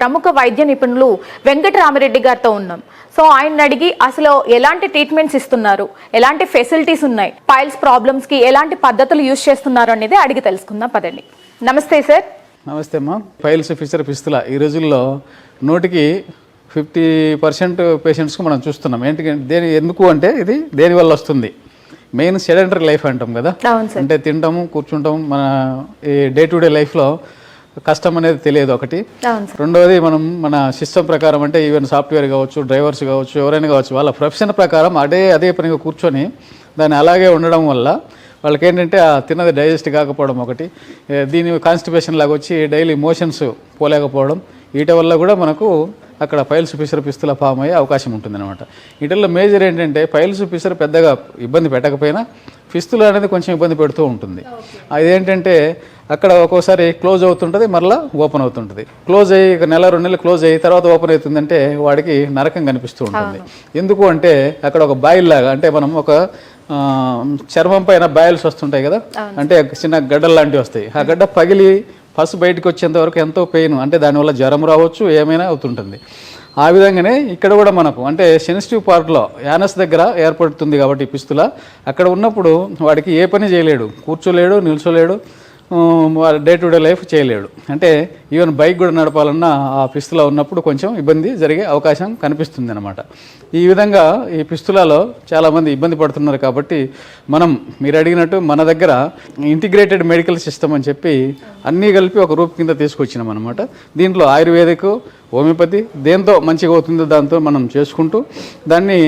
ప్రముఖ వైద్య నిపుణులు వెంకటరామిరెడ్డి గారితో ఉన్నాం. సో ఆయన అడిగి అసలు ఎలాంటి ట్రీట్మెంట్స్ ఇస్తున్నారు? ఎలాంటి ఫెసిలిటీస్ ఉన్నాయి? పైల్స్ ప్రాబ్లమ్స్కి ఎలాంటి పద్ధతులు యూజ్ చేస్తున్నారు అనేది అడిగి తెలుసుకుందాం. పదండి. నమస్తే సార్. నమస్తే అమ్మా. Piles fissure fistula. ఈ రోజుల్లో నూటికి ఫిఫ్టీ పర్సెంట్ పేషెంట్స్కి మనం చూస్తున్నాం. ఏంటి దేని ఎందుకు అంటే ఇది దేని వల్ల వస్తుంది? మెయిన్ సెడెంటరీ లైఫ్ అంటాం కదా? అంటే తింటాము కూర్చుంటాం మన ఈ డే టు డే లైఫ్లో కష్టం అనేది తెలియదు ఒకటి. రెండవది మనం మన సిస్టమ్ ప్రకారం అంటే ఈవెన్ సాఫ్ట్వేర్ కావచ్చు డ్రైవర్స్ కావచ్చు ఎవరైనా కావచ్చు వాళ్ళ ప్రొఫెషన్ ప్రకారం అదే అదే పనిగా కూర్చొని దాన్ని అలాగే ఉండడం వల్ల వాళ్ళకి ఏంటంటే ఆ తిన్నది డైజెస్ట్ కాకపోవడం ఒకటి. దీని కాన్స్టిపేషన్ లాగా వచ్చి డైలీ మోషన్స్ పోలేకపోవడం. వీటి వల్ల కూడా మనకు అక్కడ పైల్స్ పిసర పిస్తుల ఫామ్ అయ్యే అవకాశం ఉంటుందన్నమాట. వీటిల్లో మేజర్ ఏంటంటే పైల్స్ పిసర పెద్దగా ఇబ్బంది పెట్టకపోయినా ఫిస్తులు అనేది కొంచెం ఇబ్బంది పెడుతూ ఉంటుంది. అదేంటంటే అక్కడ ఒక్కోసారి క్లోజ్ అవుతుంటుంది మరలా ఓపెన్ అవుతుంటుంది. క్లోజ్ అయ్యి ఒక నెల రెండు నెలలు క్లోజ్ అయ్యి తర్వాత ఓపెన్ అవుతుందంటే వాడికి నరకం కనిపిస్తూ ఉంటుంది. ఎందుకు అంటే అక్కడ ఒక బాయిల్ లాగా అంటే మనం ఒక చర్మం పైన బాయిల్స్ వస్తుంటాయి కదా? అంటే చిన్న గడ్డలు లాంటివి వస్తాయి. ఆ గడ్డ పగిలి ఫస్ట్ బయటకు వచ్చేంత వరకు ఎంతో పెయిన్ అంటే దానివల్ల జ్వరం రావచ్చు ఏమైనా అవుతుంటుంది. ఆ విధంగానే ఇక్కడ కూడా మనకు అంటే సెన్సిటివ్ పార్ట్లో యానస్ దగ్గర ఏర్పడుతుంది కాబట్టి పిస్తుల అక్కడ ఉన్నప్పుడు వాడికి ఏ పని చేయలేడు. కూర్చోలేడు నిల్చోలేడు. డే టు డే లైఫ్ చేయలేడు. అంటే ఈవెన్ బైక్ కూడా నడపాలన్నా ఆ పిస్తులా ఉన్నప్పుడు కొంచెం ఇబ్బంది జరిగే అవకాశం కనిపిస్తుంది అనమాట ఈ విధంగా ఈ పిస్తులలో చాలామంది ఇబ్బంది పడుతున్నారు కాబట్టి మనం మీరు అడిగినట్టు మన దగ్గర ఇంటిగ్రేటెడ్ మెడికల్ సిస్టమ్ అని చెప్పి అన్నీ కలిపి ఒక రూప్ కింద తీసుకొచ్చినాం అనమాట దీంట్లో ఆయుర్వేదిక్ హోమియోపతి దేంతో మంచిగా అవుతుందో దాంతో మనం చేసుకుంటూ దాన్ని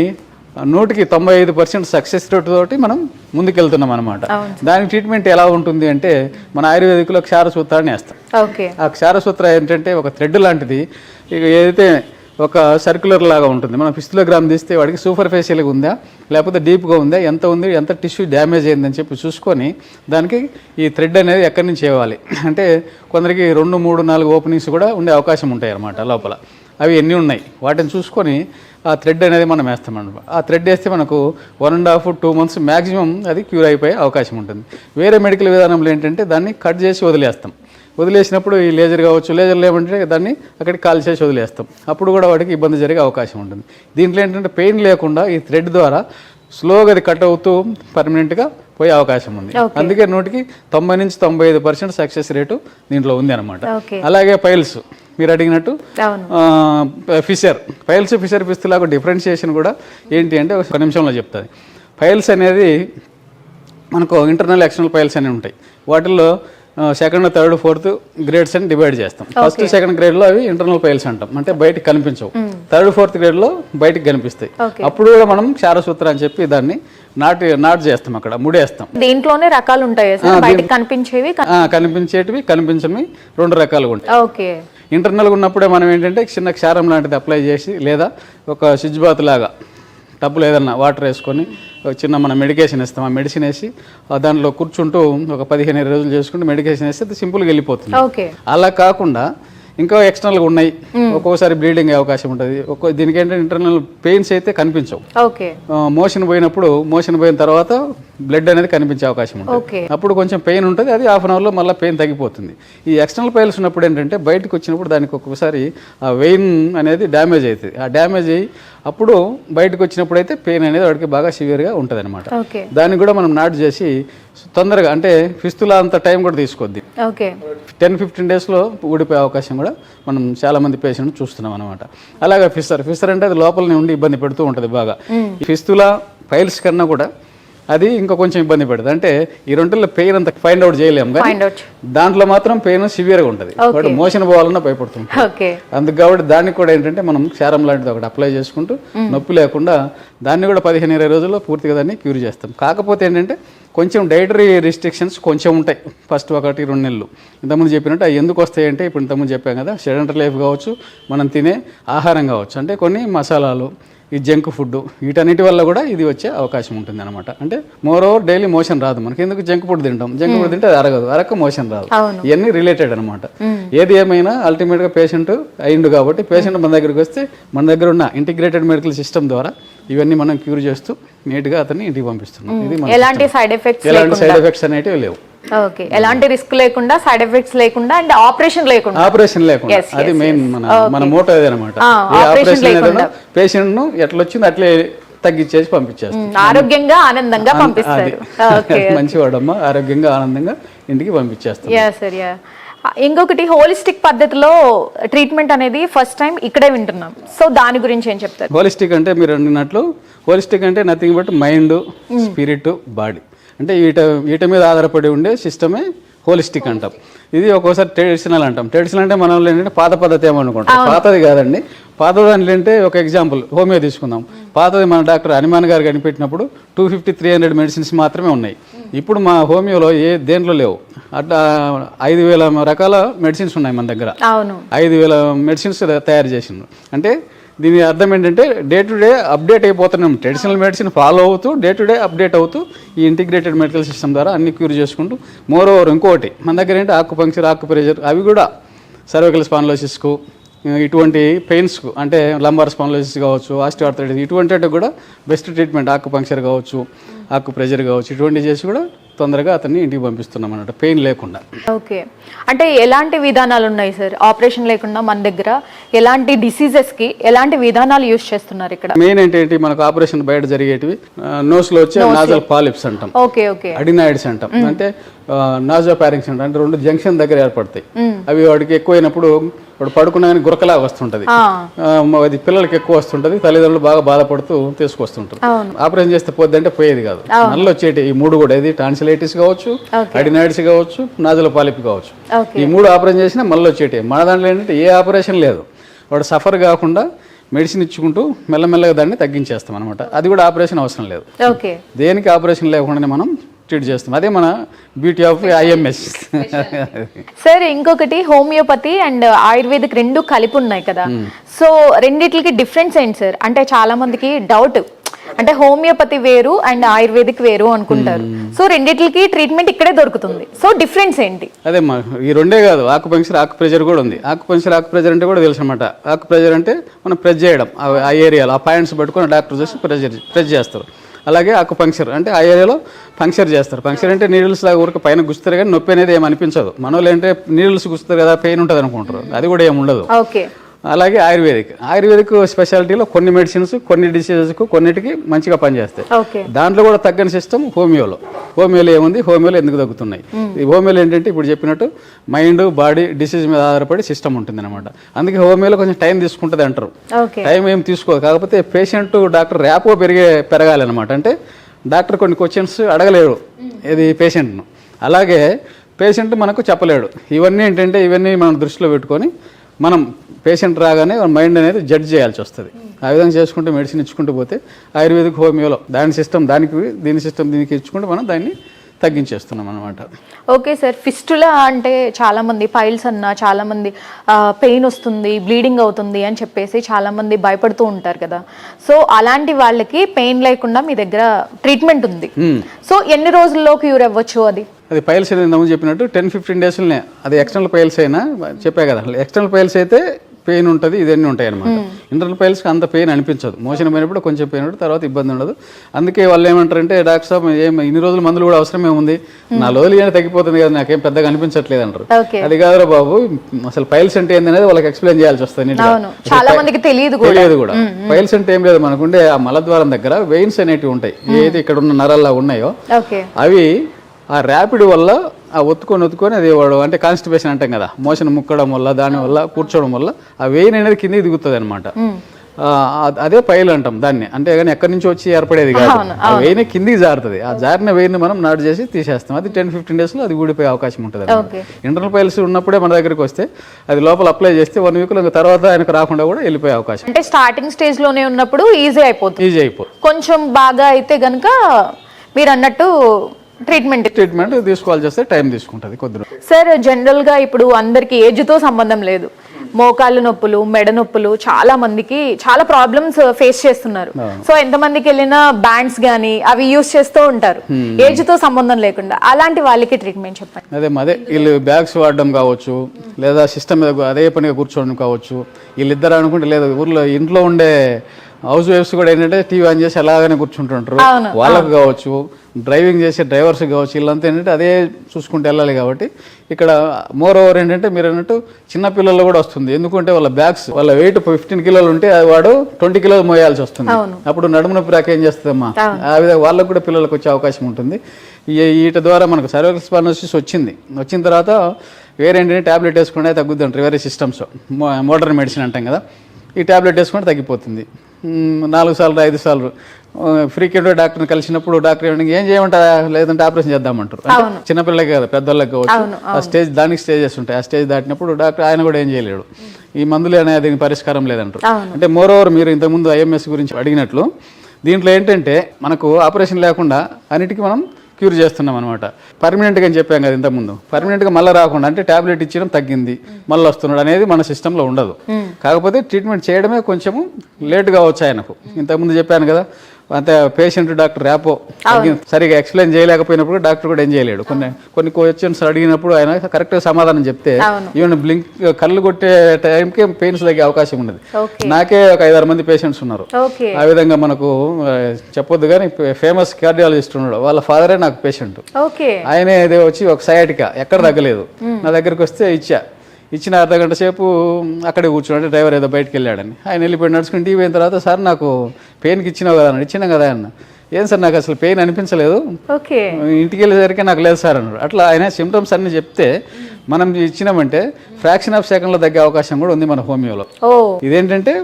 నూటికి తొంభై ఐదు పర్సెంట్ సక్సెస్ రేట్ తోటి మనం ముందుకెళ్తున్నాం అనమాట దానికి ట్రీట్మెంట్ ఎలా ఉంటుంది అంటే మన ఆయుర్వేదిక్లో క్షారసూత్రాన్ని వేస్తాం. ఓకే. ఆ క్షారసూత్ర ఏంటంటే ఒక థ్రెడ్ లాంటిది. ఇక ఏదైతే ఒక సర్క్యులర్ లాగా ఉంటుంది మనం ఫిస్టులోగ్రామ్ తీస్తే వాడికి సూపర్ ఫేషియల్గా ఉందా లేకపోతే డీప్గా ఉందా ఎంత ఉంది ఎంత టిష్యూ డ్యామేజ్ అయిందని చెప్పి చూసుకొని దానికి ఈ థ్రెడ్ అనేది ఎక్కడి నుంచి ఇవ్వాలి అంటే కొందరికి రెండు మూడు నాలుగు ఓపెనింగ్స్ కూడా ఉండే అవకాశం ఉంటాయి అన్నమాట లోపల. అవి ఎన్ని ఉన్నాయి? వాటిని చూసుకొని ఆ థ్రెడ్ అనేది మనం వేస్తామన్నమాట ఆ థ్రెడ్ వేస్తే మనకు one and half two months maximum అది క్యూర్ అయిపోయే అవకాశం ఉంటుంది. వేరే మెడికల్ విధానంలో ఏంటంటే దాన్ని కట్ చేసి వదిలేస్తాం. వదిలేసినప్పుడు ఈ లేజర్ కావచ్చు లేజర్లు ఏమంటే దాన్ని అక్కడికి కాల్ చేసి వదిలేస్తాం. అప్పుడు కూడా వాడికి ఇబ్బంది జరిగే అవకాశం ఉంటుంది. దీంట్లో ఏంటంటే పెయిన్ లేకుండా ఈ థ్రెడ్ ద్వారా స్లోగా అది కట్ అవుతూ పర్మనెంట్గా పోయే అవకాశం ఉంది. అందుకే నూటికి తొంభై నుంచి తొంభై ఐదు పర్సెంట్ సక్సెస్ రేటు దీంట్లో ఉంది అనమాట అలాగే పైల్స్ మీరు అడిగినట్టు ఫిషర్ ఫైల్స్ ఫిషర్ పిస్తులకు డిఫరెన్షియేషన్ కూడా ఏంటి అంటే ఒక నిమిషంలో చెప్తుంది. ఫైల్స్ అనేది మనకు ఇంటర్నల్ ఎక్స్టర్నల్ ఫైల్స్ అనేవి ఉంటాయి. వాటిల్లో సెకండ్ థర్డ్ ఫోర్త్ గ్రేడ్స్ అని డివైడ్ చేస్తాం. ఫస్ట్ సెకండ్ గ్రేడ్లో అవి ఇంటర్నల్ ఫైల్స్ అంటాం. అంటే బయటకు కనిపించవు. థర్డ్ ఫోర్త్ గ్రేడ్లో బయటకు కనిపిస్తాయి. అప్పుడు కూడా మనం క్షారసూత్ర అని చెప్పి దాన్ని నాటి నాటు చేస్తాం అక్కడ ముడేస్తాం. దీంట్లోనే రకాలు ఉంటాయి. కనిపించేవి కనిపించేటివి కనిపించనివి రెండు రకాలుగా ఉంటాయి. ఓకే. ఇంటర్నల్గా ఉన్నప్పుడే మనం ఏంటంటే చిన్న క్షారం లాంటిది అప్లై చేసి లేదా ఒక స్విచ్ బాత్ లాగా టబ్బులు ఏదన్నా వాటర్ వేసుకొని ఒక చిన్న మన మెడికేషన్ ఇస్తాం ఆ మెడిసిన్ వేసి దాంట్లో కూర్చుంటూ ఒక పదిహేను ఇరవై రోజులు చేసుకుంటూ మెడికేషన్ వేస్తే అది సింపుల్గా వెళ్ళిపోతుంది. ఓకే. అలా కాకుండా ఇంకా ఎక్స్టర్నల్గా ఉన్నాయి. ఒక్కోసారి బ్లీడింగ్ అవకాశం ఉంటుంది. ఒక్కో దీనికి ఏంటంటే ఇంటర్నల్ పెయిన్స్ అయితే కనిపించవు. ఓకే. మోషన్ పోయినప్పుడు మోషన్ పోయిన తర్వాత బ్లడ్ అనేది కనిపించే అవకాశం ఉంటుంది. అప్పుడు కొంచెం పెయిన్ ఉంటుంది అది హాఫ్ అన్ అవర్లో మళ్ళీ పెయిన్ తగ్గిపోతుంది. ఈ ఎక్స్టర్నల్ పైల్స్ ఉన్నప్పుడు ఏంటంటే బయటకు వచ్చినప్పుడు దానికి ఒక్కొక్కసారి ఆ వెయిన్ అనేది డ్యామేజ్ అవుతుంది. ఆ డ్యామేజ్ అయ్యి అప్పుడు బయటకు వచ్చినప్పుడు అయితే పెయిన్ అనేది వాడికి బాగా సివియర్గా ఉంటుంది అనమాట ఓకే. దాన్ని కూడా మనం నాటు చేసి తొందరగా అంటే ఫిస్తులా అంత టైం కూడా తీసుకోద్ది. ఓకే. టెన్ ఫిఫ్టీన్ డేస్లో ఊడిపోయే అవకాశం కూడా మనం చాలా మంది పేషెంట్ చూస్తున్నాం అనమాట అలాగే ఫిస్టర్ ఫిస్టర్ అంటే అది లోపలనే ఉండి ఇబ్బంది పెడుతూ ఉంటుంది బాగా. ఫిస్తులా ఫైల్స్ కన్నా కూడా అది ఇంకా కొంచెం ఇబ్బంది పెడుతుంది అంటే ఈ రెండులో పెయిన్ అంత ఫైండ్ అవుట్ చేయలేము కానీ దాంట్లో మాత్రం పెయిన్ సివియర్గా ఉంటుంది. వాడు మోషన్ పోవాలన్నా భయపడుతుంది అందుకు కాబట్టి దానికి కూడా ఏంటంటే మనం క్షారం లాంటిది ఒకటి అప్లై చేసుకుంటూ నొప్పి లేకుండా దాన్ని కూడా పదిహేను ఇరవై రోజుల్లో పూర్తిగా దాన్ని క్యూర్ చేస్తాం. కాకపోతే ఏంటంటే కొంచెం డైటరీ రిస్ట్రిక్షన్స్ కొంచెం ఉంటాయి. ఫస్ట్ ఒకటి రెండు నెలలు. ఇంతకుముందు చెప్పినట్టు అవి ఎందుకు వస్తాయంటే ఇప్పుడు ఇంతకుముందు చెప్పాం కదా సెడెంటరీ లైఫ్ కావచ్చు మనం తినే ఆహారం కావచ్చు. అంటే కొన్ని మసాలాలు ఈ జంక్ ఫుడ్ వీటన్నిటి వల్ల కూడా ఇది వచ్చే అవకాశం ఉంటుంది అనమాట అంటే మోర్ ఓవర్ డైలీ మోషన్ రాదు. మనకి ఎందుకు జంక్ ఫుడ్ తింటాం? జంక్ ఫుడ్ తింటే అరగదు. అరక మోషన్ రాదు. ఇవన్నీ రిలేటెడ్ అనమాట ఏది ఏమైనా అల్టిమేట్గా పేషెంట్ అయిండు కాబట్టి పేషెంట్ మన దగ్గరికి వస్తే మన దగ్గర ఉన్న ఇంటిగ్రేటెడ్ మెడికల్ సిస్టమ్ ద్వారా ఇవన్నీ మనం క్యూర్ చేస్తూ నీట్గా అతన్ని ఇంటికి పంపిస్తున్నాం. ఇది ఎలాంటి సైడ్ ఎఫెక్ట్స్ ఎలాంటి సైడ్ ఎఫెక్ట్స్ అనేటివి లేవు. ఓకే ఎలాంటి రిస్క్ లేకుండా సైడ్ ఎఫెక్ట్స్ లేకుండా అండ్ ఆపరేషన్ లేకుండా. ఆపరేషన్ లేకుండా. అది మెయిన్. మన. మన మోటో అనమాట ఆపరేషన్ లేకుండా. పేషెంట్ను ఎట్లా వచ్చింది అట్లే తగ్గించేసి పంపించేస్తాం ఆరోగ్యంగా ఆనందంగా పంపిస్తారు. ఓకే మంచి వాడమ్మా ఆరోగ్యంగా ఆనందంగా ఇంటికి పంపించేస్తాం యా సార్ యా ఇంకొకటి హోలిస్టిక్ పద్ధతిలో ట్రీట్మెంట్ అనేది ఫస్ట్ టైం ఇక్కడే వింటున్నాం. సో దాని గురించి ఏం చెప్తారు? హోలిస్టిక్ అంటే మీరు అన్నట్లు హోలిస్టిక్ అంటే nothing but mind spirit body అంటే వీట వీటి మీద ఆధారపడి ఉండే సిస్టమే హోలిస్టిక్ అంటాం. ఇది ఒక్కోసారి ట్రెడిషనల్ అంటాం. ట్రెడిషనల్ అంటే మన ఏంటంటే పాత పద్ధతి ఏమనుకుంటాం పాతది కాదండి. పాత దాంట్లో అంటే ఒక ఎగ్జాంపుల్ హోమియో తీసుకుందాం. పాతది మన డాక్టర్ హనుమాన్ గారు కనిపెట్టినప్పుడు two fifty three hundred medicines మాత్రమే ఉన్నాయి. ఇప్పుడు మా హోమియోలో ఏ దేంట్లో లేవు. అట్లా ఐదు వేల రకాల మెడిసిన్స్ ఉన్నాయి మన దగ్గర. ఐదు వేల మెడిసిన్స్ తయారు చేసిండ్రు. అంటే దీని అర్థం ఏంటంటే డే టు డే అప్డేట్ అయిపోతున్నాం. ట్రెడిషనల్ మెడిసిన్ ఫాలో అవుతూ డే టు డే అప్డేట్ అవుతూ ఈ ఇంటిగ్రేటెడ్ మెడికల్ సిస్టమ్ ద్వారా అన్ని క్యూర్ చేసుకుంటూ మోర్ ఓవర్ ఇంకోటి మన దగ్గర ఏంటి ఆకు పంక్చర్ ఆకు ప్రెజర్ అవి కూడా సర్వైకల్ స్పాన్లోసిస్కు ఇటువంటి పెయిన్స్కు అంటే లంబార్ స్పాన్లోసిస్ కావచ్చు ఆస్టిఆర్థరైటిస్ ఇటువంటి కూడా బెస్ట్ ట్రీట్మెంట్ ఆకు పంక్చర్ కావచ్చు ఆకు ప్రెజర్ కావచ్చు ఇటువంటి చేసి కూడా తొందరగా అతన్ని ఇంటికి పంపిస్తున్నాం అన్నమాట పెయిన్ లేకుండా. ఓకే. అంటే ఎలాంటి విధానాలు ఉన్నాయి సార్? ఆపరేషన్ లేకుండా మన దగ్గర ఎలాంటి డిసీజెస్కి ఎలాంటి విధానాలు యూస్ చేస్తున్నారు ఇక్కడ? మెయిన్ ఏంటి మనకు ఆపరేషన్ బయట జరిగేటివి నోస్లో వచ్చే నాజల్ పాలిప్స్ అంటాం. Okay okay. అడినాయిడ్స్ అంటాం. అంటే నాజో ప్యారింగ్స్ అంటాం రెండు జంక్షన్ దగ్గర ఏర్పడతాయి. అవి వాడికి ఎక్కువైనప్పుడు వాడు పడుకున్నా కానీ గురకలాగా వస్తుంటది. అది పిల్లలకి ఎక్కువ వస్తుంటది తల్లిదండ్రులు బాగా బాధపడుతూ తీసుకొస్తుంటారు. ఆపరేషన్ చేస్తే పోద్ది అంటే పోయేది కాదు. నల్ల వచ్చేటి ఈ మూడు కూడా ఇది టాన్సిలైటిస్ కావచ్చు. అడినాయిడ్స్ కావచ్చు నాజల పాలిప్ కావచ్చు. ఈ మూడు ఆపరేషన్ చేసినా మళ్ళీ వచ్చేటి మన దాంట్లో ఏంటంటే ఏ ఆపరేషన్ లేదు. వాడు సఫర్ కాకుండా మెడిసిన్ ఇచ్చుకుంటూ మెల్లమెల్లగా దాన్ని తగ్గించేస్తాం అనమాట అది కూడా ఆపరేషన్ అవసరం లేదు. దేనికి ఆపరేషన్ లేకుండానే మనం ట్రీట్ చేస్తాం. అదే మన బ్యూటీ ఆఫ్ ఐఎంఎస్ సార్ ఇంకొకటి హోమియోపతి అండ్ ఆయుర్వేదిక్ రెండు కలిపి ఉన్నాయి కదా. సో రెండిట్లకి డిఫరెన్స్ ఏంటి సార్? అంటే చాలా మందికి డౌట్ అంటే హోమియోపతి వేరు అండ్ ఆయుర్వేదిక్ వేరు అనుకుంటారు. సో రెండిట్లకి ట్రీట్మెంట్ ఇక్కడే దొరుకుతుంది. సో డిఫరెన్స్ ఏంటి? అదే మా ఈ రెండే కాదు. ఆకు పంక్చర్ ఆకు ప్రెజర్ కూడా ఉంది. ఆకు పంక్చర్ ఆకు ప్రెజర్ అంటే కూడా తెలుసు అనమాట ఆకు ప్రెజర్ అంటే మనం ప్రెస్ చేయడం. ఆ- ఆ ఏరియాలో ఆ పాయింట్స్ పట్టుకొని డాక్టర్ చేసి ప్రెజర్ ప్రెస్ చేస్తారు. అలాగే ఆకు పంక్చర్ అంటే ఆ ఏరియాలో పంక్చర్ చేస్తారు. పంక్చర్ అంటే నీడిల్స్ లాగా ఊరికి పైన గుస్తారు కానీ నొప్పి అనేది ఏమి అనిపించదు. మన వాళ్ళు నీడిల్స్ గుస్తారు కదా పెయిన్ ఉంటుంది అనుకుంటారు. అది కూడా ఏమి ఉండదు. ఓకే. అలాగే ఆయుర్వేదిక్. ఆయుర్వేదిక్ స్పెషాలిటీలో కొన్ని మెడిసిన్స్ కొన్ని డిసీజెస్కు కొన్నిటికి మంచిగా పనిచేస్తాయి. దాంట్లో కూడా తగ్గని సిస్టమ్ హోమియోలో. హోమియోలో ఏముంది? హోమియోలో ఎందుకు తగ్గుతున్నాయి? ఈ హోమియోలో ఏంటంటే ఇప్పుడు చెప్పినట్టు మైండ్ బాడీ డిసీజ్ మీద ఆధారపడి సిస్టమ్ ఉంటుంది అనమాట అందుకే హోమియోలో కొంచెం టైం తీసుకుంటుంది అంటారు. టైం ఏం తీసుకోదు. కాకపోతే పేషెంట్ డాక్టర్ ర్యాపో పెరిగే పెరగాలన్నమాట. అంటే డాక్టర్ కొన్ని క్వశ్చన్స్ అడగలేడు ఇది పేషెంట్ను. అలాగే పేషెంట్ మనకు చెప్పలేడు. ఇవన్నీ ఏంటంటే ఇవన్నీ మనం దృష్టిలో పెట్టుకొని మనం పేషెంట్ రాగానే మైండ్ అనేది జడ్జ్ చేయాల్సి వస్తుంది. ఆ విధంగా చేసుకుంటూ మెడిసిన్ ఇచ్చుకుంటూ పోతే ఆయుర్వేదిక్ హోమియోలో దాని సిస్టమ్ దానికి దీని సిస్టమ్ దీనికి ఇచ్చుకుంటూ మనం దాన్ని తగ్గించేస్తున్నాం అనమాట ఓకే సార్ ఫిస్టులా అంటే చాలా మంది పైల్స్ అన్న చాలా మంది పెయిన్ వస్తుంది బ్లీడింగ్ అవుతుంది అని చెప్పేసి చాలా మంది భయపడుతూ ఉంటారు కదా. సో అలాంటి వాళ్ళకి పెయిన్ లేకుండా మీ దగ్గర ట్రీట్మెంట్ ఉంది. సో ఎన్ని రోజుల్లో క్యూర్ అవ్వచ్చు అది? అది పైల్స్ అనేది ఇంతకుముందు చెప్పినట్టు టెన్ ఫిఫ్టీన్ డేస్లోనే అది ఎక్స్టర్నల్ పైల్స్ అయినా చెప్పే కదా. ఎక్స్టర్నల్ పైల్స్ అయితే పెయిన్ ఉంటుంది ఇవన్నీ ఉంటాయి అనమాట ఇంటర్నల్ పైల్స్కి అంత పెయిన్ అనిపించదు. మోషన్ పోయినప్పుడు కొంచెం పెయిన్ ఉంటుంది తర్వాత ఇబ్బంది ఉండదు. అందుకే వాళ్ళు ఏమంటారంటే డాక్టర్ సాబ్ ఏం ఇన్ని రోజులు మందులు కూడా అవసరమే ఉంది. నా రోజులు ఏమైనా తగ్గిపోతుంది కదా నాకేం పెద్దగా అనిపించట్లేదు అంటారు. అది కాదురా బాబు అసలు పైల్స్ అంటే ఏందనేది వాళ్ళకి ఎక్స్ప్లెయిన్ చేయాల్సి వస్తుంది చాలా మందికి తెలియదు తెలియదు కూడా. పైల్స్ అంటే ఏం లేదు మనకుండే ఆ మలద్వారం దగ్గర వెయిన్స్ అనేటివి ఉంటాయి. ఏది ఇక్కడ ఉన్న నరాల్లో ఉన్నాయో అవి ఆ ర్యాపిడ్ వల్ల ఆ ఒత్తుకొని ఒత్తుకొని అది వాడు అంటే కాన్స్టిపేషన్ అంటాం కదా మోషన్ ముక్కడం వల్ల దాని వల్ల కూర్చోవడం వల్ల ఆ వెయిన్ అనేది కిందికి దిగుతుంది అనమాట అదే పైలు అంటాం దాన్ని. అంటే కానీ ఎక్కడి నుంచి వచ్చి ఏర్పడేది కాదు. ఆ వెయిన్ కిందికి జారుతుంది. ఆ జారిన వెయిన్ మనం నాటు చేసి తీసేస్తాం. అది టెన్ ఫిఫ్టీన్ డేస్లో అది ఊడిపోయే అవకాశం ఉంటుంది ఇంటర్నల్ పైల్స్ ఉన్నప్పుడే మన దగ్గరికి వస్తే అది లోపల అప్లై చేస్తే వన్ వీక్ తర్వాత ఆయనకు రాకుండా కూడా వెళ్ళిపోయే అవకాశం. అంటే స్టార్టింగ్ స్టేజ్లోనే ఉన్నప్పుడు ఈజీ అయిపోతుంది. ఈజీ అయిపోతుంది. కొంచెం బాగా అయితే గనుక మీరు అన్నట్టు ట్రీట్మెంట్ ట్రీట్మెంట్ తీసుకోవాల్సి వస్తే టైం తీసుకుంటుంది కొద్ది. సార్ జనరల్గా ఇప్పుడు అందరికి ఏజ్తో సంబంధం లేదు. మోకాళ్ళు నొప్పులు మెడ నొప్పులు చాలా మందికి చాలా ప్రాబ్లమ్స్ ఫేస్ చేస్తున్నారు. సో ఎంత మందికి వెళ్ళినా బ్యాండ్స్ గానీ అవి యూస్ చేస్తూ ఉంటారు. ఏజ్తో సంబంధం లేకుండా అలాంటి వాళ్ళకి ట్రీట్మెంట్ చెప్పండి. అదే అదే వీళ్ళు బ్యాగ్స్ వాడడం కావచ్చు లేదా సిస్టమ్ మీద అదే పనిగా కూర్చోవడం కావచ్చు వీళ్ళిద్దరు అనుకుంటే లేదు ఊర్లో ఇంట్లో ఉండే హౌస్ వైఫ్స్ కూడా ఏంటంటే టీవీ ఆన్ చేసి అలాగనే కూర్చుంటుంటారు. వాళ్ళకు కావచ్చు డ్రైవింగ్ చేసే డ్రైవర్స్ కావచ్చు వీళ్ళంతా ఏంటంటే అదే చూసుకుంటూ వెళ్ళాలి కాబట్టి ఇక్కడ మోర్ ఓవర్ ఏంటంటే మీరు అన్నట్టు చిన్న పిల్లల్లో కూడా వస్తుంది. ఎందుకంటే వాళ్ళ బ్యాగ్స్ వాళ్ళ వెయిట్ ఫిఫ్టీన్ కిలోలు ఉంటే అది వాడు ట్వంటీ కిలోలు మోయాల్సి వస్తుంది. అప్పుడు నడుము నొప్పి రాక ఏం చేస్తుందమ్మా? ఆ విధంగా వాళ్ళకు కూడా పిల్లలకు వచ్చే అవకాశం ఉంటుంది. ఈ వీటి ద్వారా మనకు సర్వైకల్ స్పానోసిస్ వచ్చింది. వచ్చిన తర్వాత వేరేంటంటే ట్యాబ్లెట్ వేసుకుంటే తగ్గుద్ది అంటారు వేరే సిస్టమ్స్ మోడర్న్ మెడిసిన్ అంటాం కదా. ఈ ట్యాబ్లెట్ వేసుకుంటే తగ్గిపోతుంది. నాలుగు సార్లు ఐదు సార్లు. ఫ్రీక్వెంట్గా డాక్టర్ని కలిసినప్పుడు డాక్టర్ ఏమంటే ఏం చేయమంటారా? లేదంటే ఆపరేషన్ చేద్దామంటారు. చిన్నపిల్లలకి కదా పెద్దోళ్ళకి కావచ్చు. ఆ స్టేజ్ దానికి స్టేజెస్ ఉంటాయి. ఆ స్టేజ్ దాటినప్పుడు డాక్టర్ ఆయన కూడా ఏం చేయలేడు. ఈ మందులు అనేది దీనికి పరిష్కారం లేదంటారు. అంటే మోర్ ఓవర్ మీరు ఇంతకుముందు ఐఎంఎస్ గురించి అడిగినట్లు దీంట్లో ఏంటంటే మనకు ఆపరేషన్ లేకుండా అన్నిటికీ మనం క్యూర్ చేస్తున్నాం అనమాట పర్మనెంట్గా అని చెప్పాం కదా ఇంతకుముందు. పర్మనెంట్గా మళ్ళీ రాకుండా అంటే టాబ్లెట్ ఇచ్చడం తగ్గింది మళ్ళీ వస్తున్నాడు అనేది మన సిస్టంలో ఉండదు. కాకపోతే ట్రీట్మెంట్ చేయడమే కొంచెము లేట్గా వచ్చాయి ఆయనకు ఇంతకుముందు చెప్పాను కదా అంతే పేషెంట్ డాక్టర్ ర్యాపో తగ్గి- సరిగా ఎక్స్ప్లెయిన్ చేయలేకపోయినప్పుడు డాక్టర్ కూడా ఏం చేయలేడు. కొన్ని కొన్ని క్వశ్చన్స్ అడిగినప్పుడు ఆయన కరెక్ట్గా సమాధానం చెప్తే ఈవెన్ బ్లింక్ కళ్ళు కొట్టే టైంకి పెయిన్స్ తగ్గే అవకాశం ఉన్నది నాకే ఒక ఐదారు మంది పేషెంట్స్ ఉన్నారు. ఆ విధంగా మనకు చెప్పొద్దు కానీ ఫేమస్ కార్డియాలజిస్ట్ ఉన్నాడు. వాళ్ళ ఫాదరే నాకు పేషెంట్ ఆయనే వచ్చి ఒక సయాటిక ఎక్కడ తగ్గలేదు. నా దగ్గరికి వస్తే ఇచ్చా. ఇచ్చిన అర్ధ గంట సేపు అక్కడే కూర్చున్నాడు డ్రైవర్ ఏదో బయటకు వెళ్ళాడని. ఆయన వెళ్ళిపోయి నడుచుకుని టీవీ అయిన తర్వాత సార్ నాకు పెయిన్కి ఇచ్చినావు కదా అన్నాడు. ఇచ్చినా కదా అన్న. ఏం సార్ నాకు అసలు పెయిన్ అనిపించలేదు. ఓకే. ఇంటికి వెళ్ళేసరికి నాకు లేదు సార్ అన్నాడు. అట్లా ఆయన సిమ్టమ్స్ అన్ని చెప్తే మనం ఇచ్చినామంటే ఫ్రాక్షన్ ఆఫ్ సెకండ్లో తగ్గే అవకాశం కూడా ఉంది మన హోమియోలో. ఇదేంటంటే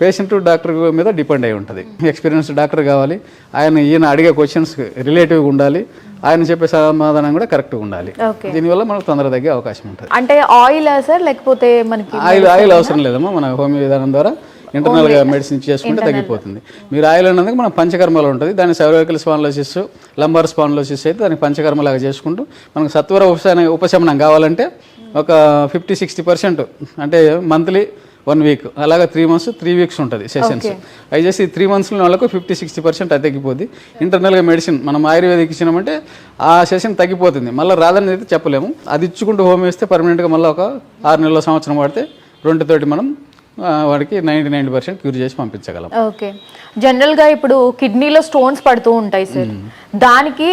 పేషెంట్ డాక్టర్ మీద డిపెండ్ అయి ఉంటుంది. ఎక్స్పీరియన్స్ డాక్టర్ కావాలి. ఆయన ఈయన అడిగే క్వశ్చన్స్ రిలేటివ్గా ఉండాలి. ఆయన చెప్పే సమాధానం కూడా కరెక్ట్గా ఉండాలి. దీనివల్ల మనకు తొందర తగ్గే అవకాశం ఉంటుంది. అంటే ఆయిల్ సార్? లేకపోతే మనకి ఆయిల్ ఆయిల్ అవసరం లేదమ్మా. మన హోమియో విధానం ద్వారా ఇంటర్నల్గా మెడిసిన్ చేసుకుంటే తగ్గిపోతుంది. మీరు ఆయిల్ అన్నది మనం పంచకర్మలో ఉంటుంది. దాని సర్వైకల్ స్పాన్లోసిస్ లంబర్ స్పాన్లోసిస్ అయితే దానికి పంచకర్మలాగా చేసుకుంటూ మనకు సత్వర ఉపశమనం ఉపశమనం కావాలంటే ఒక ఫిఫ్టీ సిక్స్టీ పర్సెంట్ అంటే మంత్లీ వన్ వీక్. అలాగా త్రీ మంత్స్ త్రీ వీక్స్ ఉంటుంది సెషన్స్ అవి చేసి త్రీ మంత్స్లో వాళ్ళకు ఫిఫ్టీ సిక్స్టీ పర్సెంట్ అది తగ్గిపోద్ది ఇంటర్నల్గా మెడిసిన్ మనం ఆయుర్వేదిక్ ఇచ్చినామంటే ఆ సెషన్ తగ్గిపోతుంది. మళ్ళీ రాదని అయితే చెప్పలేము. అది ఇచ్చుకుంటూ హోమ్ వేస్తే పర్మనెంట్గా మళ్ళీ ఒక ఆరు నెలల సంవత్సరం వాడితే రెండుతోటి మనం ఆ, వాడికి నైంటీ నైన్ పర్సెంట్ క్యూర్ చేసి పంపించగలం. ఓకే జనరల్గా ఇప్పుడు కిడ్నీలో స్టోన్స్ పడుతూ ఉంటాయి సార్ దానికి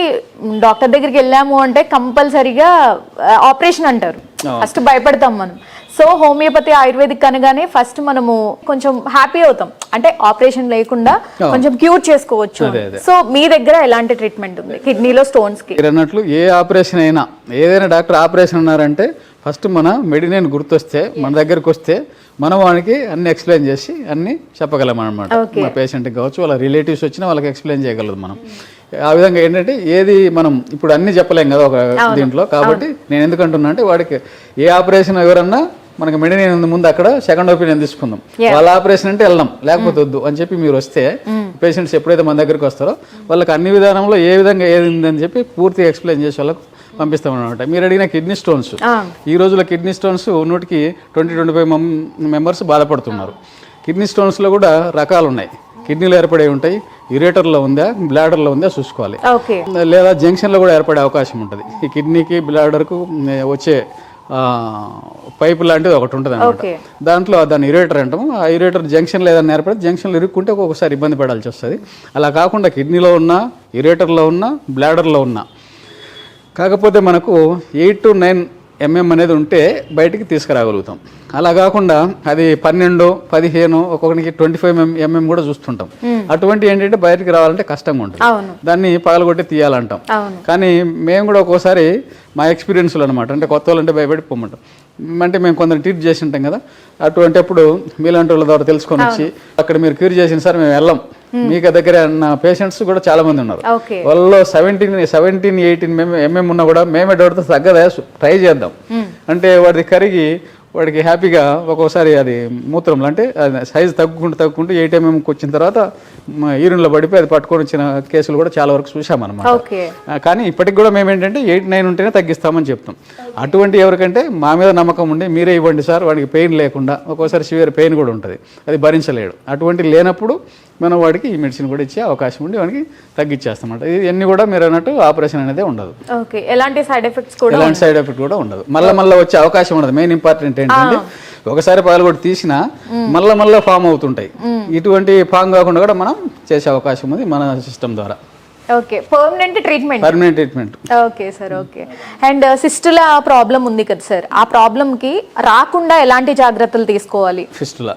డాక్టర్ దగ్గరికి వెళ్ళాము అంటే కంపల్సరీగా ఆపరేషన్ అంటారు. ఫస్ట్ భయపడతాం మనం. సో హోమియోపతి ఆయుర్వేదిక్ అనగానే ఫస్ట్ మనము కొంచెం హ్యాపీ అవుతాం. అంటే ఆపరేషన్ లేకుండా కొంచెం క్యూర్ చేసుకోవచ్చు. సో మీ దగ్గర ఎలాంటి ట్రీట్మెంట్ ఉంది? కిడ్నీలో స్టోన్స్కి. అన్నట్లు ఏ ఆపరేషన్ అయినా ఏదైనా డాక్టర్ ఆపరేషన్ అన్నారంటే ఫస్ట్ మన మెడినేన్ గుర్తొస్తే మన దగ్గరికి వస్తే మనం వానికి అన్ని ఎక్స్ప్లెయిన్ చేసి అన్ని చెప్పగలం అనమాట మా పేషెంట్కి కావచ్చు వాళ్ళ రిలేటివ్స్ వచ్చినా వాళ్ళకి ఎక్స్ప్లెయిన్ చేయగలదు మనం. ఆ విధంగా ఏంటంటే ఏది మనం ఇప్పుడు అన్ని చెప్పలేం కదా ఒక దీంట్లో. కాబట్టి నేను ఎందుకంటున్నా అంటే వాడికి ఏ ఆపరేషన్ ఎవరన్నా మనకి మెడినేన్ ఉంది ముందు అక్కడ సెకండ్ ఒపీనియన్ తీసుకుందాం. వాళ్ళ ఆపరేషన్ అంటే వెళ్దాం లేకపోతే వద్దు అని చెప్పి మీరు వస్తే పేషెంట్స్ ఎప్పుడైతే మన దగ్గరికి వస్తారో వాళ్ళకి అన్ని విధానంలో ఏ విధంగా ఏది ఉందని చెప్పి పూర్తిగా ఎక్స్ప్లెయిన్ చేసి వాళ్ళకు పంపిస్తాం అనమాట మీరు అడిగిన కిడ్నీ స్టోన్స్ ఈ రోజుల్లో కిడ్నీ స్టోన్స్ నూటికి ట్వంటీ ట్వంటీ ఫైవ్ మెంబర్స్ బాధపడుతున్నారు. కిడ్నీ స్టోన్స్లో కూడా రకాలు ఉన్నాయి కిడ్నీలు ఏర్పడే ఉంటాయి యురేటర్లో ఉందా బ్లాడర్లో ఉందా చూసుకోవాలి. లేదా జంక్షన్లో కూడా ఏర్పడే అవకాశం ఉంటుంది. ఈ కిడ్నీకి బ్లాడర్కు వచ్చే పైపు లాంటిది ఒకటి ఉంటుంది అనమాట దాంట్లో దాన్ని ఇరేటర్ అంటాము. ఆ ఇరేటర్ జంక్షన్ లేదని ఏర్పడి జంక్షన్లో ఇరుక్కుంటే ఒక్కొక్కసారి ఇబ్బంది పడాల్సి వస్తుంది. అలా కాకుండా కిడ్నీలో ఉన్న ఇరేటర్లో ఉన్న బ్లాడర్లో ఉన్న. కాకపోతే మనకు ఎయిట్ టు నైన్ ఎంఎం అనేది ఉంటే బయటికి తీసుకురాగలుగుతాం. అలా కాకుండా అది పన్నెండు పదిహేను ఒక్కొక్కరికి ట్వంటీ ఫైవ్ ఎంఎం కూడా చూస్తుంటాం. అటువంటి ఏంటంటే బయటికి రావాలంటే కష్టంగా ఉంటుంది. దాన్ని పగలగొట్టి తీయాలంటాం. కానీ మేము కూడా ఒక్కోసారి మా ఎక్స్పీరియన్స్లో అనమాట అంటే కొత్త వాళ్ళు అంటే భయపడి పొమ్మంటాం అంటే మేము కొందరు ట్రీట్ చేసి ఉంటాం కదా. అటువంటిప్పుడు మీలాంటి వాళ్ళ ద్వారా తెలుసుకొని వచ్చి అక్కడ మీరు క్యూర్ చేసిన సార్ మేము వెళ్ళాం. మీకు దగ్గర ఉన్న పేషెంట్స్ కూడా చాలా మంది ఉన్నారు. ఓకే. వాళ్ళలో సెవెంటీన్ సెవెంటీన్ ఎయిటీన్ ఎంఎం ఉన్నా కూడా మేమే డౌట్తో తగ్గదా? ట్రై చేద్దాం. అంటే వాడిది కరిగి వాడికి హ్యాపీగా ఒక్కోసారి అది మూత్రంలో అంటే సైజ్ తగ్గుకుంటూ తగ్గుకుంటూ ఎయిట్ ఎంఎంకి వచ్చిన తర్వాత యూరిన్లో పడిపోయి అది పట్టుకొని వచ్చిన కేసులు కూడా చాలా వరకు చూసామన్నమాట కానీ ఇప్పటికి కూడా మేము ఏంటంటే ఎయిట్ నైన్ ఉంటేనే తగ్గిస్తామని చెప్తాం. అటువంటి ఎవరికంటే మా మీద నమ్మకం ఉండి మీరే ఇవ్వండి సార్ వాడికి పెయిన్ లేకుండా. ఒక్కోసారి సివియర్ పెయిన్ కూడా ఉంటుంది. అది భరించలేడు. అటువంటి లేనప్పుడు మనం వాడికి ఈ మెడిసిన్ కూడా ఇచ్చే అవకాశం ఉండి వాడికి తగ్గించేస్తామంట ఇవన్నీ కూడా మీరు అన్నట్టు ఆపరేషన్ అనేది ఉండదు. ఓకే. ఎలాంటి సైడ్ ఎఫెక్ట్స్ కూడా ఎలాంటి సైడ్ ఎఫెక్ట్ కూడా ఉండదు. మళ్ళీ మళ్ళీ వచ్చే అవకాశం ఉండదు. మెయిన్ ఇంపార్టెంట్ ఏంటంటే ఒకసారి పాలు కూడా తీసినా మళ్ళీ మళ్ళీ ఫామ్ అవుతుంటాయి. ఇటువంటి ఫామ్ కాకుండా కూడా మనం చేసే అవకాశం ఉంది మన సిస్టమ్ ద్వారా. Okay permanent treatment permanent treatment okay sir okay and సిస్టుల problem ఉంది కదా సార్ ఆ ప్రాబ్లంకి రాకుండా ఎలాంటి జాగ్రత్తలు తీసుకోవాలి? ఫిస్టులా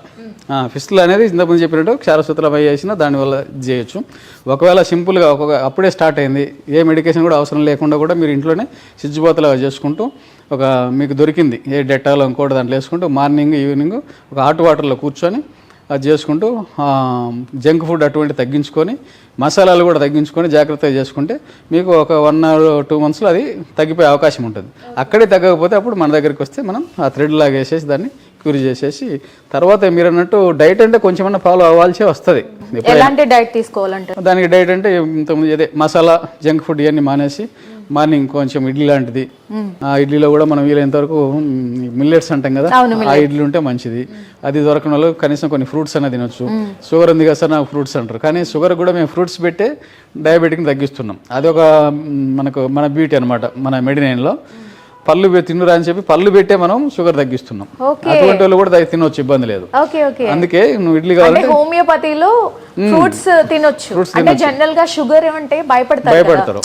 ఫిస్టులా అనేది ఇంతకుముందు చెప్పినట్టు క్షారసూత్రం చేసిన దానివల్ల చేయొచ్చు. ఒకవేళ సింపుల్గా ఒక అప్పుడే స్టార్ట్ అయింది ఏ మెడికేషన్ కూడా అవసరం లేకుండా కూడా మీరు ఇంట్లోనే సిజ్జుపోతలాగా చేసుకుంటూ ఒక మీకు దొరికింది ఏ డెట్టాలో ఇంకోటి దాంట్లో వేసుకుంటూ మార్నింగ్ ఈవినింగ్ ఒక హాట్ వాటర్లో కూర్చొని అది చేసుకుంటూ జంక్ ఫుడ్ అటువంటి తగ్గించుకొని మసాలాలు కూడా తగ్గించుకొని జాగ్రత్తగా చేసుకుంటే మీకు ఒక వన్ అవర్ టూ మంత్స్లో అది తగ్గిపోయే అవకాశం ఉంటుంది. అక్కడే తగ్గకపోతే అప్పుడు మన దగ్గరికి వస్తే మనం ఆ థ్రెడ్ లాగా వేసేసి దాన్ని క్యూర్ చేసేసి తర్వాత మీరు అన్నట్టు డైట్ అంటే కొంచెమన్నా ఫాలో అవ్వాల్సి వస్తుంది. ఎలాంటి డైట్ తీసుకోవాలంటారు? దానికి డైట్ అంటే ఇంతకుముందు అదే మసాలా జంక్ ఫుడ్ ఇవన్నీ మానేసి మార్నింగ్ కొంచెం ఇడ్లీ లాంటిది. ఆ ఇడ్లీలో కూడా మనం వీలైనంత వరకు మిల్లెట్స్ అంటాం కదా ఆ ఇడ్లీ ఉంటే మంచిది. అది దొరకని వాళ్ళు కనీసం కొన్ని ఫ్రూట్స్ అనేది తినొచ్చు. షుగర్ ఉంది కదా సార్ నాకు ఫ్రూట్స్ అంటారు. కానీ షుగర్ కూడా మేము ఫ్రూట్స్ పెట్టే డయాబెటిక్ని తగ్గిస్తున్నాం. అది ఒక మనకు మన బ్యూటీ అనమాట మన మెడినైన్లో. పళ్ళు తిన్నురా అని చెప్పి పళ్ళు పెట్టే మనం షుగర్ తగ్గిస్తున్నాం. అటువంటి వాళ్ళు కూడా తినొచ్చు ఇబ్బంది లేదు. Okay okay. అందుకే నువ్వు ఇడ్లీ కావాలంటే హోమియోపతిలో ఫ్రూట్స్ తినొచ్చు. అంటే జనరల్గా షుగర్ అంటే భయపడతారు భయపడతారు.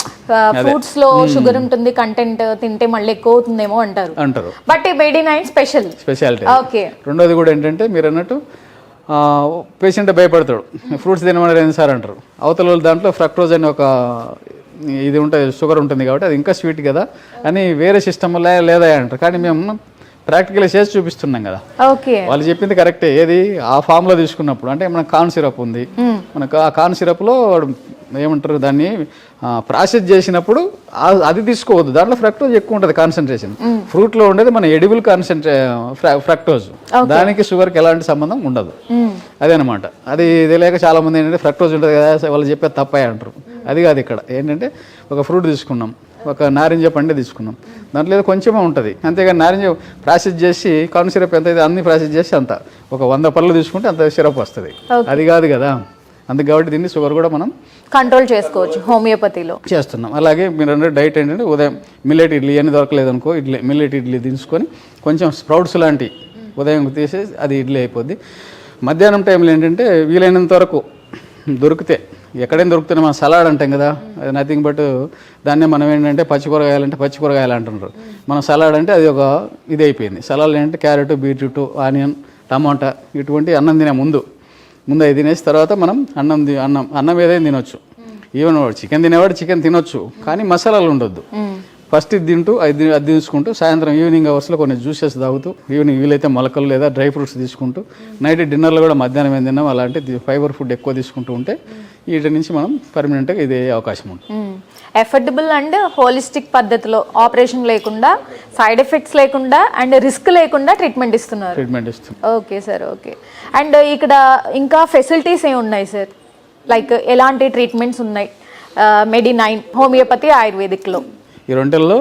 ఫ్రూట్స్లో షుగర్ ఉంటుంది కంటెంట్ తింటే మళ్ళీ ఎక్కువ అవుతుందేమో అంటారు. అంటారు. But medi nine special. Speciality okay. రెండోది కూడా ఏంటంటే మీరు అన్నట్టు పేషెంట్ భయపడతాడు. ఫ్రూట్స్ తినమని సార్ అంటారు. అవతల వాళ్ళు దాంట్లో ఫ్రక్టోజ్ అని ఒక ఇది ఉంటుంది షుగర్ ఉంటుంది కాబట్టి అది ఇంకా స్వీట్ కదా అని వేరే సిస్టమ్ లేదా అంటారు. కానీ మేము ప్రాక్టికల్ చేసి చూపిస్తున్నాం కదా. ఓకే. వాళ్ళు చెప్పింది కరెక్టే ఏది? ఆ ఫామ్లో తీసుకున్నప్పుడు అంటే మన కార్న్ సిరప్ ఉంది. మనకు ఆ కార్న్ సిరప్లో వాడు ఏమంటారు దాన్ని? ప్రాసెస్ చేసినప్పుడు అది తీసుకోవద్దు. దాంట్లో ఫ్రక్టోజ్ ఎక్కువ ఉంటుంది కాన్సన్ట్రేషన్ ఫ్రూట్లో ఉండేది మన ఎడిబుల్ కాన్సన్ట్రే ఫ్రక్టోజ్. దానికి షుగర్కి ఎలాంటి సంబంధం ఉండదు. అదేనమాట. అది తెలియక చాలా మంది ఏంటంటే ఫ్రక్టోజ్ ఉంటుంది కదా వాళ్ళు చెప్పేది తప్పే అంటారు. అది కాదు ఇక్కడ. ఏంటంటే ఒక ఫ్రూట్ తీసుకున్నాం ఒక నారింజ పండు తీసుకున్నాం. దాంట్లో కొంచెమే ఉంటుంది. అంతేగాని నారింజ ప్రాసెస్ చేసి కార్న్ సిరప్ ఎంత అయితే అన్ని ప్రాసెస్ చేసి అంత. ఒక వంద పళ్ళు తీసుకుంటే అంత సిరప్ వస్తుంది. అది కాదు కదా. అందుకు కాబట్టి దీన్ని షుగర్ కూడా మనం కంట్రోల్ చేసుకోవచ్చు హోమియోపతిలో. చేస్తున్నాం. అలాగే మీరు అంటే డైట్ ఏంటంటే ఉదయం మిల్లెట్ ఇడ్లీ అని దొరకలేదు అనుకో ఇడ్లీ మిల్లెట్ ఇడ్లీ తీసుకొని కొంచెం స్ప్రౌట్స్ లాంటి ఉదయం తీసి అది ఇడ్లీ అయిపోద్ది. మధ్యాహ్నం టైంలో ఏంటంటే వీలైనంత వరకు దొరికితే ఎక్కడైనా దొరుకుతున్న మనం సలాడ్ అంటాం కదా అది నథింగ్ బట్ దాన్నే మనం ఏంటంటే పచ్చి కూరగాయలంటే పచ్చి కూరగాయలు అంటున్నారు మనం సలాడ్ అంటే అది ఒక ఇది అయిపోయింది. సలాడ్ ఏంటంటే క్యారెట్ బీట్రూట్ ఆనియన్ టమాటా ఇటువంటి అన్నం తినే ముందు ముందు అది తినేసి తర్వాత మనం అన్నం అన్నం అన్నం ఏదైనా తినొచ్చు. ఈవెన్ వాడు చికెన్ తినేవాడు చికెన్ తినొచ్చు కానీ మసాలాలు ఉండొద్దు. ఫస్ట్ ఇది తింటూ అది అది తీసుకుంటూ సాయంత్రం ఈవినింగ్ అవర్స్లో కొన్ని జ్యూసెస్ తాగుతూ ఈవినింగ్ వీలైతే మొలకలు లేదా డ్రై ఫ్రూట్స్ తీసుకుంటూ నైట్ డిన్నర్లో కూడా మధ్యాహ్నం ఏం తిన్నాం అలాంటి ఫైబర్ ఫుడ్ ఎక్కువ తీసుకుంటూ ఉంటే వీటి నుంచి మనం పర్మనెంట్గా ఇది అయ్యే అవకాశం ఉంటుంది. Hmm. ఎఫర్డబుల్ అండ్ హోలిస్టిక్ పద్ధతిలో ఆపరేషన్ లేకుండా సైడ్ ఎఫెక్ట్స్ లేకుండా అండ్ రిస్క్ లేకుండా ట్రీట్మెంట్ ఇస్తున్నారు. ట్రీట్మెంట్ ఇస్తుంది ఓకే సార్ ఓకే. అండ్ ఇక్కడ ఇంకా ఫెసిలిటీస్ ఏమి ఉన్నాయి సార్? లైక్ ఎలాంటి ట్రీట్మెంట్స్ ఉన్నాయి? మెడి నైన్ హోమియోపతి ఆయుర్వేదిక్లో. ఈ రెండుల్లో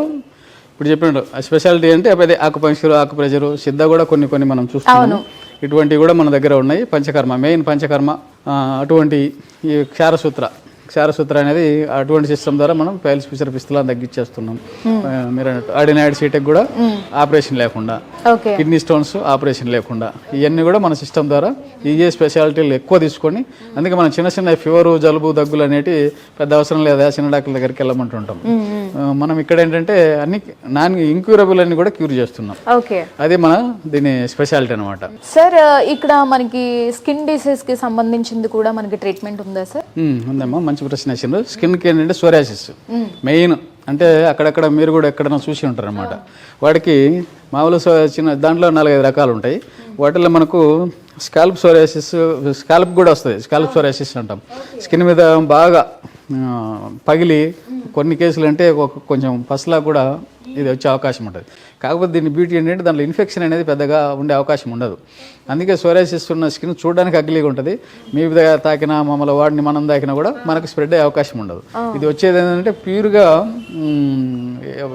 ఇప్పుడు చెప్పినట్టు స్పెషాలిటీ అంటే అదే ఆకుపంక్చర్ ఆకుప్రెజరు సిద్ధ కూడా కొన్ని కొన్ని మనం చూస్తున్నాము ఇటువంటివి కూడా మన దగ్గర ఉన్నాయి. పంచకర్మ మెయిన్ పంచకర్మ అటువంటి ఈ క్షారసూత్ర. క్షారసూత్ర అనేది అటువంటి సిస్టమ్ ద్వారా మనం పైల్స్ ఫిషర్ పిస్తులను తగ్గించేస్తున్నాం. ఆ, మీరు అన్నట్టు ఆర్డినైడ్ సీటెక్ కూడా ఆపరేషన్ లేకుండా కిడ్నీ స్టోన్స్ ఆపరేషన్ లేకుండా ఇవన్నీ కూడా మన సిస్టమ్ ద్వారా ఈఏ స్పెషాలిటీలు ఎక్కువ తీసుకొని అందుకే మనం చిన్న చిన్న ఫీవర్ జలుబు దగ్గులు అనేటి పెద్ద అవసరం లేదా. చిన్న డాక్టర్ల దగ్గరికి వెళ్ళమంటుంటాం. ఆ, మనం ఇక్కడ ఏంటంటే అన్ని నాన్ ఇంక్యూరబుల్ అన్ని కూడా క్యూర్ చేస్తున్నాం. అది మన దీని స్పెషాలిటీ అనమాట సార్ ఇక్కడ మనకి స్కిన్ డిసీజ్కి సంబంధించింది కూడా మనకి ట్రీట్మెంట్ ఉందా సార్? ఉందమ్మా. మంచి ప్రశ్న వేసిండ్రు స్కిన్కి ఏంటంటే సోరాసిస్ మెయిన్ అంటే అక్కడక్కడ మీరు కూడా ఎక్కడైనా చూసి ఉంటారు అనమాట వాడికి మామూలు చిన్న దాంట్లో నాలుగైదు రకాలు ఉంటాయి వాటిల్లో మనకు స్కాల్ప్ సోరాసిస్ స్కాల్ప్ కూడా వస్తుంది. స్కాల్ప్ సోరాసిస్ అంటాం. స్కిన్ మీద బాగా పగిలి కొన్ని కేసులు అంటే కొంచెం పసలా కూడా ఇది వచ్చే అవకాశం ఉంటుంది. కాకపోతే దీని బ్యూటీ ఏంటంటే దాంట్లో ఇన్ఫెక్షన్ అనేది పెద్దగా ఉండే అవకాశం ఉండదు. అందుకే సోరాసిస్ ఉన్న స్కిన్ చూడడానికి అగ్లీగా ఉంటుంది. మీ దగ్గర తాకినా మమ్మల్ని వాడిని మనం తాకినా కూడా మనకు స్ప్రెడ్ అయ్యే అవకాశం ఉండదు. ఇది వచ్చేది ఏంటంటే ప్యూర్గా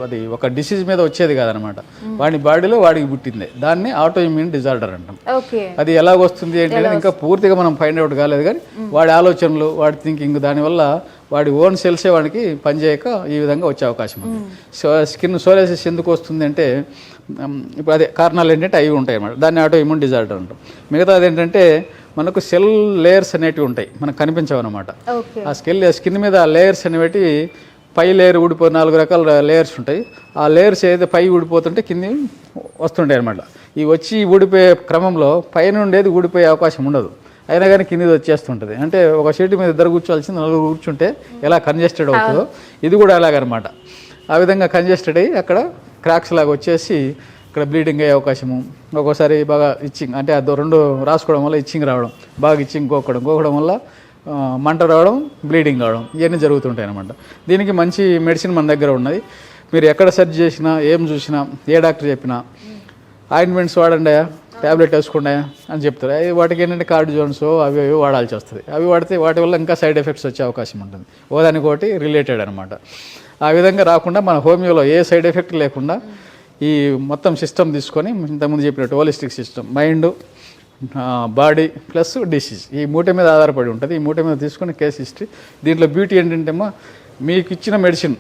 అది ఒక డిసీజ్ మీద వచ్చేది కాదనమాట. వాడి బాడీలో వాడికి పుట్టింది. దాన్ని ఆటో ఇమ్యూన్ డిజార్డర్ అంటాం అది ఎలా వస్తుంది ఏంటి అనేది ఇంకా పూర్తిగా మనం ఫైండ్ అవుట్ కాలేదు కానీ వాడి ఆలోచనలు వాడి థింకింగ్ దానివల్ల వాడి ఓన్ సెల్సే వాడికి పనిచేయక ఈ విధంగా వచ్చే అవకాశం ఉంది. సో స్కిన్ సోరాసిస్ ఎందుకు వస్తుంది అంటే ఇప్పుడు అదే కారణాలు ఏంటంటే అవి ఉంటాయి అన్నమాట. దాన్ని ఆటో ఇమ్యూన్ డిజార్డర్ అంటాం. మిగతాది ఏంటంటే మనకు సెల్ లేయర్స్ అనేటివి ఉంటాయి మనకు కనిపించవు అనమాట ఆ స్కిల్ స్కిన్ మీద లేయర్స్ అనేవి పై లేయర్ ఊడిపో నాలుగు రకాల లేయర్స్ ఉంటాయి. ఆ లేయర్స్ ఏదైతే పై ఊడిపోతుంటే కింది వస్తుంటాయి అనమాట ఈ వచ్చి ఊడిపోయే క్రమంలో పైన ఉండేది ఊడిపోయే అవకాశం ఉండదు. అయినా కానీ కిందిది వచ్చేస్తుంటుంది. అంటే ఒక సీటు మీద ఇద్దరు కూర్చోవాల్సింది నలుగురు కూర్చుంటే ఎలా కంజెస్టెడ్ అవుతుందో. ఇది కూడా అలాగనమాట. ఆ విధంగా కంజెస్టెడ్ అయ్యి అక్కడ క్రాక్స్ లాగా వచ్చేసి ఇక్కడ బ్లీడింగ్ అయ్యే అవకాశము ఒక్కోసారి బాగా ఇచ్చింగ్ అంటే అది రెండు రాసుకోవడం వల్ల ఇచ్చింగ్ రావడం బాగా ఇచ్చింగ్ గోకడం గోకడం వల్ల మంట రావడం బ్లీడింగ్ రావడం ఇవన్నీ జరుగుతుంటాయి అనమాట దీనికి మంచి మెడిసిన్ మన దగ్గర ఉన్నది. మీరు ఎక్కడ సెర్చ్ చేసినా ఏం చూసినా ఏ డాక్టర్ చెప్పినా ఆయింట్మెంట్స్ వాడండి ట్యాబ్లెట్ వేసుకోండి అని చెప్తారు. అవి వాటికి ఏంటంటే కార్డిజోన్స్ అవి అవి వాడాల్సి వస్తుంది. అవి వాడితే వాటి వల్ల ఇంకా సైడ్ ఎఫెక్ట్స్ వచ్చే అవకాశం ఉంటుంది. ఓదానికోటి రిలేటెడ్ అనమాట ఆ విధంగా రాకుండా మన హోమియోలో ఏ సైడ్ ఎఫెక్ట్ లేకుండా ఈ మొత్తం సిస్టమ్ తీసుకొని ఇంతకుముందు చెప్పినట్టు holistic system mind body plus disease ఈ మూట మీద ఆధారపడి ఉంటుంది. ఈ మూట మీద తీసుకుని కేస్ హిస్టరీ. దీంట్లో బ్యూటీ ఏంటంటేమో మీకు ఇచ్చిన మెడిసిన్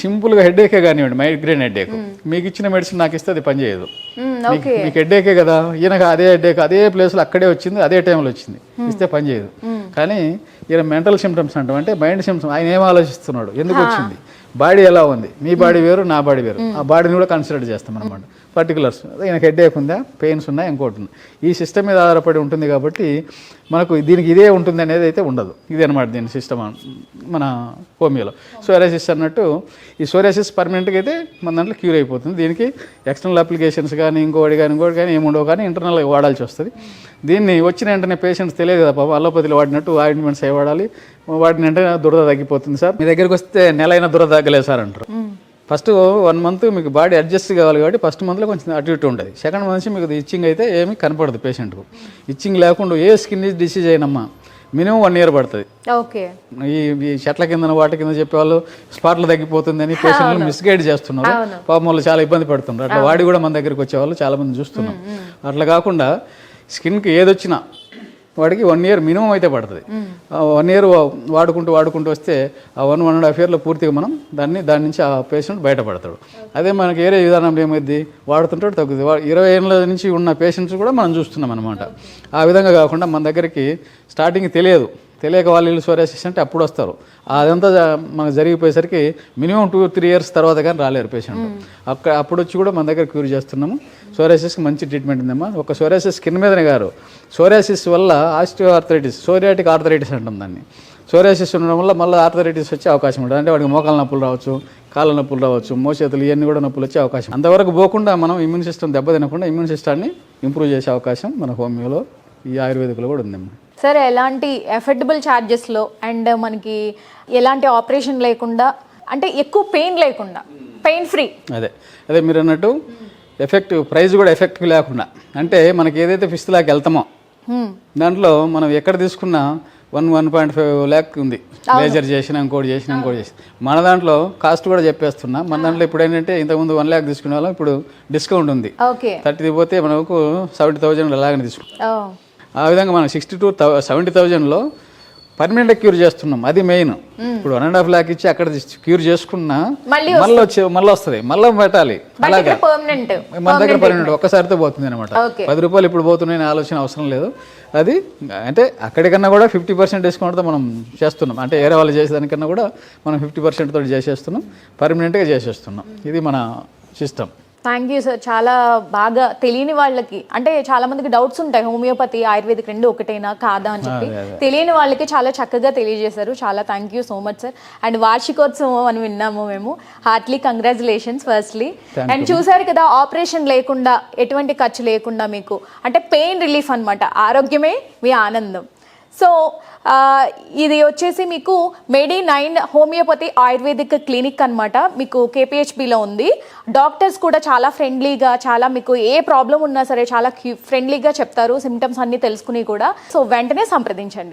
సింపుల్గా హెడేకే కానివ్వండి మైగ్రేన్ హెడేక్ మీకు ఇచ్చిన మెడిసిన్ నాకు ఇస్తే అది పనిచేయదు. మీకు హెడేకే కదా ఈయనకు అదే హెడేక్ అదే ప్లేస్లో అక్కడే వచ్చింది అదే టైంలో వచ్చింది. ఇస్తే పని చేయదు కానీ ఈయన మెంటల్ సిమ్టమ్స్ అంటాం అంటే మైండ్ సిమ్టమ్స్ ఆయన ఏం ఆలోచిస్తున్నాడు? ఎందుకు వచ్చింది? బాడీ ఎలా ఉంది? మీ బాడీ వేరు నా బాడీ వేరు. ఆ బాడీని కూడా కన్సిడర్ చేస్తాం అనమాట పర్టికులర్స్ ఈయనకి హెడేక్ ఉందా? పెయిన్స్ ఉన్నాయి ఇంకోటి ఉంది. ఈ సిస్టమ్ మీద ఆధారపడి ఉంటుంది కాబట్టి మనకు దీనికి ఇదే ఉంటుంది అనేది అయితే ఉండదు. ఇది అనమాట దీని సిస్టమ్ మన హోమియోలో. సోరాసిస్ అన్నట్టు ఈ సోరాసిస్ పర్మనెంట్గా అయితే మన దాంట్లో క్యూర్ అయిపోతుంది. దీనికి ఎక్స్టర్నల్ అప్లికేషన్స్ కానీ ఇంకోటి కానీ ఇంకోటి కానీ ఏముండవు కానీ ఇంటర్నల్గా వాడాల్సి వస్తుంది. దీన్ని వచ్చిన వెంటనే పేషెంట్స్ తెలియదు కదా పాపం. అలోపతిలో వాడినట్టు ఆయింట్మెంట్స్ అయి వాడాలి. వాడిన వెంటనే దురద తగ్గిపోతుంది సార్. మీ దగ్గరికి వస్తే నెల అయినా దురద తగ్గలేదు సార్ అంటారు. ఫస్ట్ వన్ మంత్ మీకు బాడీ అడ్జస్ట్ కావాలి కాబట్టి ఫస్ట్ మంత్లో కొంచెం అటు ఇటు ఉంటుంది సెకండ్ మంత్ నుంచి మీకు ఇచ్చింగ్ అయితే ఏమీ కనపడదు పేషెంట్కు. ఇచ్చింగ్ లేకుండా ఏ స్కిన్ డిసీజ్ అయినమ్మా. మినిమం వన్ ఇయర్ పడుతుంది. ఓకే. ఈ ఈ చెట్ల కింద వాటి కింద చెప్పేవాళ్ళు స్పాట్లో తగ్గిపోతుందని పేషెంట్లు మిస్గైడ్ చేస్తున్నారు. పాపం వాళ్ళు చాలా ఇబ్బంది పడుతున్నారు. అట్లా వాడి కూడా మన దగ్గరికి వచ్చేవాళ్ళు చాలా మంది చూస్తున్నాం. అట్లా కాకుండా స్కిన్కి ఏదొచ్చినా వాడికి వన్ ఇయర్ మినిమం అయితే పడుతుంది. వన్ ఇయర్ వాడుకుంటూ వాడుకుంటూ వస్తే ఆ వన్ వన్ అండ్ హాఫ్ ఇయర్లో పూర్తిగా మనం దాన్ని దాని నుంచి ఆ పేషెంట్ బయటపడతాడు. అదే మనకి ఏరే విధానంలో ఏమైంది? వాడుతుంటాడు తగ్గుతుంది. ఇరవై ఏళ్ళ నుంచి ఉన్న పేషెంట్స్ కూడా మనం చూస్తున్నాం అనమాట ఆ విధంగా కాకుండా మన దగ్గరికి స్టార్టింగ్ తెలియదు. తెలియక వాళ్ళు ఇల్లు సోరాసిస్ అంటే అప్పుడు వస్తారు. అదంతా మనకు జరిగిపోయేసరికి మినిమం టూ త్రీ ఇయర్స్ తర్వాత కానీ రాలేరు పేషెంట్ అక్కడ అప్పుడు వచ్చి కూడా మన దగ్గర క్యూర్ చేస్తున్నాము. సోరాసిస్కి మంచి ట్రీట్మెంట్ ఉందమ్మా. ఒక సోరాసిస్ స్కిన్ మీదనే గారు సోరాసిస్ వల్ల ఆస్టియో ఆర్థరైటిస్ సోరియాటిక్ ఆర్థరైటిస్ అంటాం దాన్ని. సోరాసిస్ ఉండడం వల్ల మళ్ళీ ఆర్థరైటిస్ వచ్చే అవకాశం ఉంటుంది. అంటే వాడికి మోకాల నొప్పులు రావచ్చు కాళ్ళ నొప్పులు రావచ్చు మోచేతులు ఇవన్నీ కూడా నొప్పులు వచ్చే అవకాశం అంతవరకు పోకుండా మనం ఇమ్యూన్ సిస్టమ్ దెబ్బతినకుండా ఇమ్యూన్ సిస్టాన్ని ఇంప్రూవ్ చేసే అవకాశం మన హోమియోలో ఈ ఆయుర్వేదికలో కూడా ఉందమ్మా. సార్ ఎలాంటి ఎఫర్డబుల్ ఛార్జెస్లో అండ్ మనకి ఎలాంటి ఆపరేషన్ లేకుండా అంటే ఎక్కువ పెయిన్ లేకుండా పెయిన్ ఫ్రీ అదే. అదే మీరు అన్నట్టు ఎఫెక్టివ్ ప్రైస్ కూడా ఎఫెక్టివ్ లేకుండా. అంటే మనకి ఏదైతే ఫిఫ్త్ ల్యాక్ వెళ్తామో దాంట్లో మనం ఎక్కడ తీసుకున్నా one one point five lakh ఉంది. లేజర్ చేసినా ఇంకోటి చేసినా ఇంకోటి చేసిన. మన దాంట్లో కాస్ట్ కూడా చెప్పేస్తున్నా. మన దాంట్లో ఇప్పుడు ఏంటంటే ఇంతకుముందు వన్ ల్యాక్ తీసుకునే వాళ్ళం ఇప్పుడు డిస్కౌంట్ ఉంది. థర్టీ పోతే మనకు సెవెంటీ థౌజండ్ అలాగనే తీసుకుంటాం. ఆ విధంగా మనం సిక్స్టీ టూ సెవెంటీ థౌజండ్లో పర్మనెంట్ క్యూర్ చేస్తున్నాం అది మెయిన్. ఇప్పుడు వన్ అండ్ హాఫ్ ల్యాక్ ఇచ్చి అక్కడ క్యూర్ చేసుకున్నా మళ్ళీ వచ్చే మళ్ళీ వస్తుంది మళ్ళీ పెట్టాలి. అలాగా. పర్మనెంట్ మన దగ్గర పన్నెండు ఒక్కసారితో పోతుంది అనమాట. పది రూపాయలు ఇప్పుడు పోతున్నాయని ఆలోచన అవసరం లేదు. అది అంటే అక్కడికన్నా కూడా ఫిఫ్టీ పర్సెంట్ డిస్కౌంట్తో మనం చేస్తున్నాం. అంటే వేరే వాళ్ళు చేసేదానికన్నా కూడా మనం ఫిఫ్టీ పర్సెంట్ తోటి చేసేస్తున్నాం. పర్మనెంట్గా చేసేస్తున్నాం. ఇది మన సిస్టమ్ థ్యాంక్ యూ సార్ చాలా బాగా తెలియని వాళ్ళకి అంటే చాలా మందికి డౌట్స్ ఉంటాయి. హోమియోపతి ఆయుర్వేదిక్ రెండు ఒకటేనా కాదా అని చెప్పి. తెలియని వాళ్ళకి చాలా చక్కగా తెలియజేశారు. చాలా thank you so much sir and వార్షికోత్సవం అని విన్నాము మేము. హార్ట్లీ కంగ్రాచులేషన్స్ ఫస్ట్లీ అండ్ చూసారు కదా ఆపరేషన్ లేకుండా ఎటువంటి ఖర్చు లేకుండా మీకు అంటే పెయిన్ రిలీఫ్ అన్నమాట. ఆరోగ్యమే మీ ఆనందం. సో ఇది వచ్చేసి మీకు medi nine homeopathy ayurvedic clinic అన్నమాట. మీకు కేపీహెచ్బిలో ఉంది. డాక్టర్స్ కూడా చాలా ఫ్రెండ్లీగా చాలా మీకు ఏ ప్రాబ్లం ఉన్నా సరే చాలా ఫ్రెండ్లీగా చెప్తారు. సిమ్టమ్స్ అన్నీ తెలుసుకుని కూడా. సో వెంటనే సంప్రదించండి.